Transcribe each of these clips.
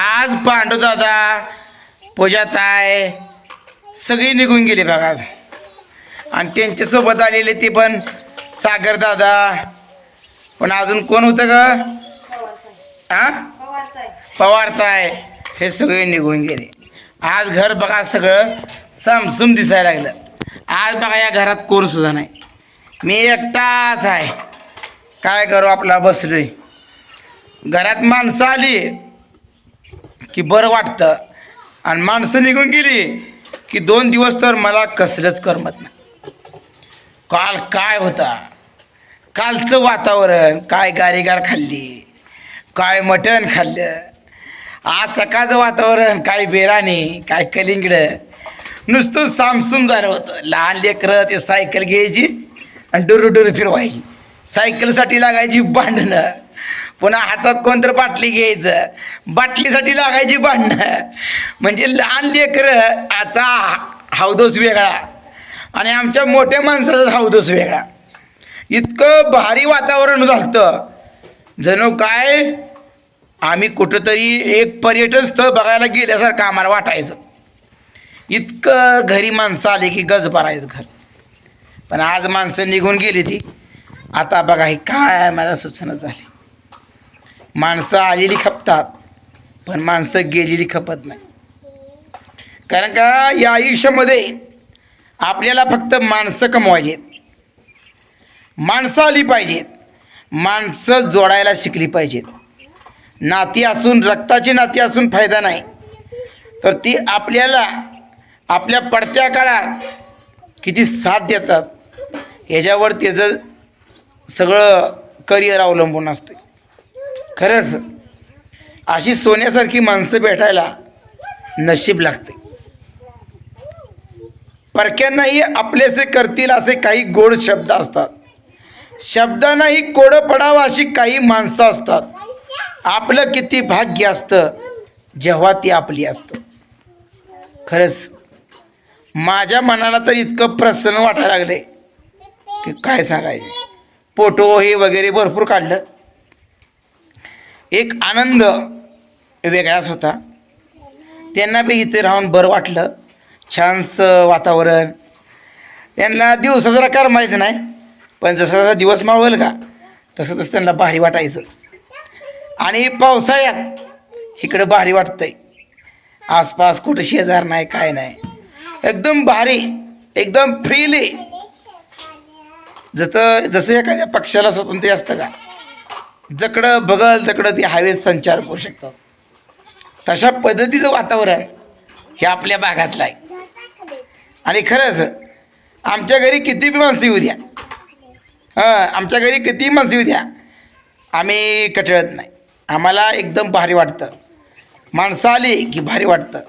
आज पांडू दादा पूजाताय सगळी निघून गेली बघा. आज आणि त्यांच्यासोबत आलेले ते पण सागर दादा. पण अजून कोण होतं ग? हा पवारताय हे सगळे निघून गेले. आज घर बघा सगळं सामसूम दिसायला लागलं. आज बघा या घरात कोण सुद्धा नाही. मी एकटाच आहे. काय करू आपला बसलोय. घरात माणसं आली. की बरं वाटतं. आणि माणसं निघून गेली की दोन दिवस तर मला कसलंच करमत नाही. काल काय होता? कालचं वातावरण काय गारीगार खाल्ली काय मटण खाल्लं आज सकाळचं वातावरण काय बेराणी काय कलिंगडं नुसतं सामसूम झालं होतं. लहान लेकरं ते सायकल घ्यायची आणि डुरू फिरवायची. सायकलसाठी लागायची भांडणं. पुन्हा हातात कोणतर बाटली घ्यायचं. बाटलीसाठी लागायची भांडणं. म्हणजे लहान लेकरं आचा हौदोस वेगळा. आणि आमच्या मोठ्या माणसाचा हौदोस वेगळा. इतकं भारी वातावरण झालं जणू काय आम्ही कुठंतरी एक पर्यटन स्थळ बघायला गेल्यासारखं आम्हाला वाटायचं. इतकं घरी माणसं आली की गज भरायचं घर. पण आज माणसं निघून गेली ती. आता बघा हे काय मला सूचना झाली. माणसं आलेली खपतात पण माणसं गेलेली खपत नाही. कारण का या आयुष्यामध्ये आपल्याला फक्त माणसं कमवायची माणसं आली पाहिजेत. माणसं जोडायला शिकली पाहिजेत. नाती असून रक्ताची नाती असून फायदा नाही. तर ती आपल्याला आपल्या पडत्या काळात किती साथ देतात ह्याच्यावर त्याचं सगळं करिअर अवलंबून असते. खरंच अशी सोन्यासारखी माणसं भेटायला नशीब लागते. परक्यांनाही आपलेसे करतील असे काही गोड शब्द असतात. शब्दांनाही कोडं पडावं अशी काही माणसं असतात. आपलं किती भाग्य असतं जेव्हा ती आपली असतं. खरंच माझ्या मनाला तर इतकं प्रसन्न वाटायला लागले की काय सांगायचं? फोटो हे वगैरे भरपूर काढलं. एक आनंद वेगळाच होता. त्यांना बी इथे राहून बरं वाटलं. छानसं वातावरण. त्यांना दिवसा जरा करमायचं नाही. पण जसा जसा दिवस मावल का? तसं तसं त्यांना भारी वाटायचं. आणि पावसाळ्यात इकडं भारी वाटतंय. आसपास कुठं शेजार नाही काय नाही. एकदम भारी एकदम फ्रीली. जसं जसं एखाद्या पक्षाला स्वातंत्र्य असतं का? जकडं बघल तकडं ते हवेत संचार करू शकतात तशा पद्धतीचं वातावरण हे आपल्या भागातलं आहे. आणि खरंच आमच्या घरी किती बी माणसं येऊ द्या. हां आमच्या घरी किती माणसं येऊ द्या. आम्ही कटळत नाही. आम्हाला एकदम भारी वाटतं. माणसं आली की भारी वाटतं.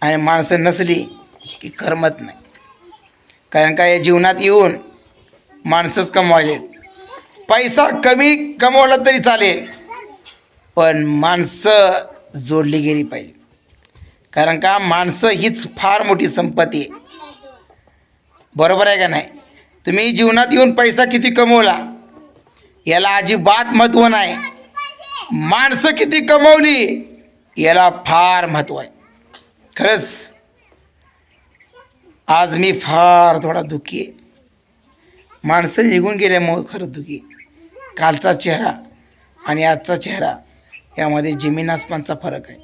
आणि माणसं नसली की करमत नाही. कारण का या जीवनात येऊन माणसंच कमवायचे पैसा कमी कमवला तरी चालेल. पण माणसं जोडली गेली पाहिजे. कारण का? माणसं हीच फार मोठी संपत्ती आहे. बरोबर आहे का नाही? तुम्ही जीवनात येऊन पैसा किती कमवला? याला अजिबात महत्त्व नाही. माणसं किती कमवली? याला फार महत्त्व आहे. खरंच आज मी फार थोडा दुःखी आहे. माणसं निघून गेल्यामुळं खरं दुःखी आहे. कालचा चेहरा आणि आजचा चेहरा यामध्ये जमीन आसमानचा फरक आहे.